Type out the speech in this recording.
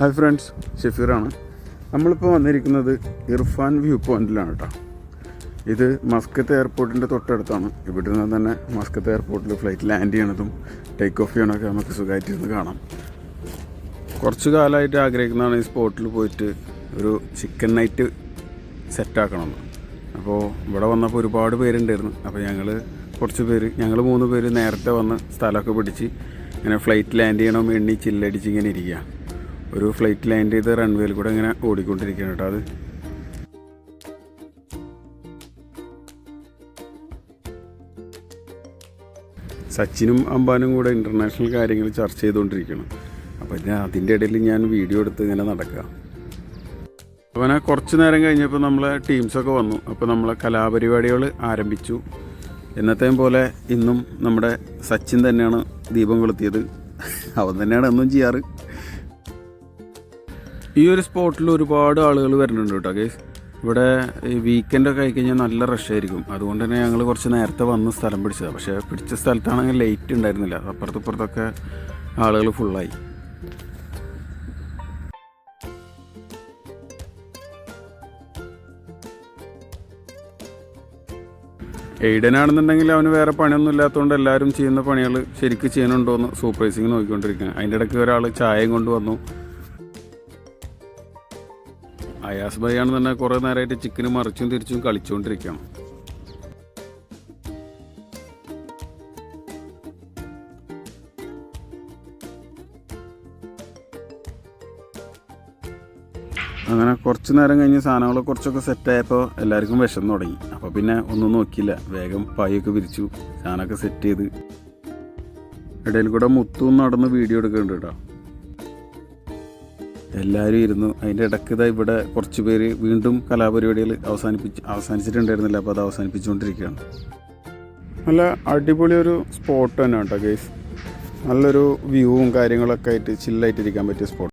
Hi friends ഷെഫീറാണ്. നമ്മളിപ്പോൾ വന്നിരിക്കുന്നത് Irfan view പോയിന്റിലാണ് കേട്ടോ. ഇത് മസ്കത്ത് എയർപോർട്ടിന്റെ തൊട്ടടുത്താണ്. ഇവിടെ നിന്ന് തന്നെ മസ്കത്ത് എയർപോർട്ടിൽ ഫ്ലൈറ്റ് ലാൻഡ് ചെയ്യണതും ടേക്ക് ഓഫ് ചെയ്യണമൊക്കെ നമുക്ക് സുഖമായിട്ടിരുന്ന് കാണാം. കുറച്ച് കാലമായിട്ട് ആഗ്രഹിക്കുന്നതാണ് ഈ സ്പോട്ടിൽ പോയിട്ട് ഒരു ചിക്കൻ നൈറ്റ് സെറ്റാക്കണമെന്ന് അപ്പോൾ ഇവിടെ വന്നപ്പോൾ ഒരുപാട് പേരുണ്ടായിരുന്നു. അപ്പോൾ ഞങ്ങൾ കുറച്ച് പേര് ഞങ്ങൾ മൂന്ന് പേര് നേരത്തെ വന്ന് സ്ഥലമൊക്കെ പിടിച്ച് ഇങ്ങനെ ഫ്ലൈറ്റ് ലാൻഡ് ചെയ്യണം എണ്ണി ചില്ലടിച്ച് ഇങ്ങനെ ഇരിക്കുക ഒരു ഫ്ലൈറ്റ് ലാൻഡ് ചെയ്ത് റൺവേയിൽ കൂടെ ഇങ്ങനെ ഓടിക്കൊണ്ടിരിക്കുകയാണ് കേട്ടോ അത്. സച്ചിനും അംബാനും കൂടെ ഇന്റർനാഷണൽ കാര്യങ്ങൾ ചർച്ച ചെയ്തുകൊണ്ടിരിക്കണം അപ്പോൾ ഞാൻ അതിന്റെ ഇടയിൽ ഞാൻ വീഡിയോ എടുത്ത് ഇങ്ങനെ നടക്കുക. ഞാൻ കുറച്ച് നേരം കഴിഞ്ഞപ്പോൾ നമ്മളെ ടീംസൊക്കെ വന്നു. അപ്പോൾ നമ്മളെ കലാപരിപാടികൾ ആരംഭിച്ചു. എന്നത്തെയും പോലെ ഇന്നും നമ്മുടെ സച്ചിൻ തന്നെയാണ് ദീപം കൊളുത്തിയത്. അവൻ തന്നെയാണ് എന്നും ചെയ്യാറ്. ഈ ഒരു സ്പോട്ടിൽ ഒരുപാട് ആളുകൾ വരുന്നുണ്ട് കേട്ടോ കേസ് ഇവിടെ വീക്കെൻഡൊക്കെ ആയി കഴിഞ്ഞാൽ നല്ല റഷ് ആയിരിക്കും. അതുകൊണ്ട് തന്നെ ഞങ്ങൾ കുറച്ച് നേരത്തെ വന്ന് സ്ഥലം പിടിച്ചതാണ് പക്ഷേ പിടിച്ച സ്ഥലത്താണെങ്കിൽ ലൈറ്റ് ഉണ്ടായിരുന്നില്ല. അപ്പുറത്തപ്പുറത്തൊക്കെ ആളുകൾ ഫുള്ളായി എയ്ഡനാണെന്നുണ്ടെങ്കിൽ അവന് വേറെ പണിയൊന്നും ഇല്ലാത്തതുകൊണ്ട് എല്ലാവരും ചെയ്യുന്ന പണികൾ ശരിക്ക് ചെയ്യുന്നുണ്ടോ എന്ന് സൂപ്പർവൈസിങ് നോക്കിക്കൊണ്ടിരിക്കുകയാണ്. അതിന്റെ ഇടയ്ക്ക് ഒരാൾ ചായയും കൊണ്ട് വന്നു. അയാസ് ആണ് തന്നെ കുറേ നേരമായിട്ട് ചിക്കന് മറിച്ചും തിരിച്ചും കളിച്ചുകൊണ്ടിരിക്കുകയാണ് അങ്ങനെ കുറച്ച് നേരം കഴിഞ്ഞ് സാധനങ്ങൾ കുറച്ചൊക്കെ സെറ്റായപ്പോൾ എല്ലാവർക്കും വിഷം തുടങ്ങി. അപ്പോൾ പിന്നെ ഒന്നും നോക്കിയില്ല. വേഗം പായൊക്കെ വിരിച്ചു സാധനമൊക്കെ സെറ്റ് ചെയ്ത്. ഇടയിൽ കൂടെ മുത്തും നടന്ന് വീഡിയോ എടുക്കുന്നുണ്ട് കേട്ടോ. എല്ലാവരും ഇരുന്നു. അതിന്റെ ഇടയ്ക്ക് ഇതാ ഇവിടെ കുറച്ച് പേര് വീണ്ടും കലാപരിപാടികൾ അവസാനിപ്പിച്ച് അവസാനിച്ചിട്ടുണ്ടായിരുന്നില്ല. അപ്പോൾ അത് അവസാനിപ്പിച്ചുകൊണ്ടിരിക്കുകയാണ്. നല്ല അടിപൊളി ഒരു സ്പോട്ട് തന്നെ കേട്ടോ ഗൈസ്. നല്ലൊരു വ്യൂവും കാര്യങ്ങളൊക്കെ ആയിട്ട് ചില്ലായിട്ടിരിക്കാൻ പറ്റിയ സ്പോട്ട്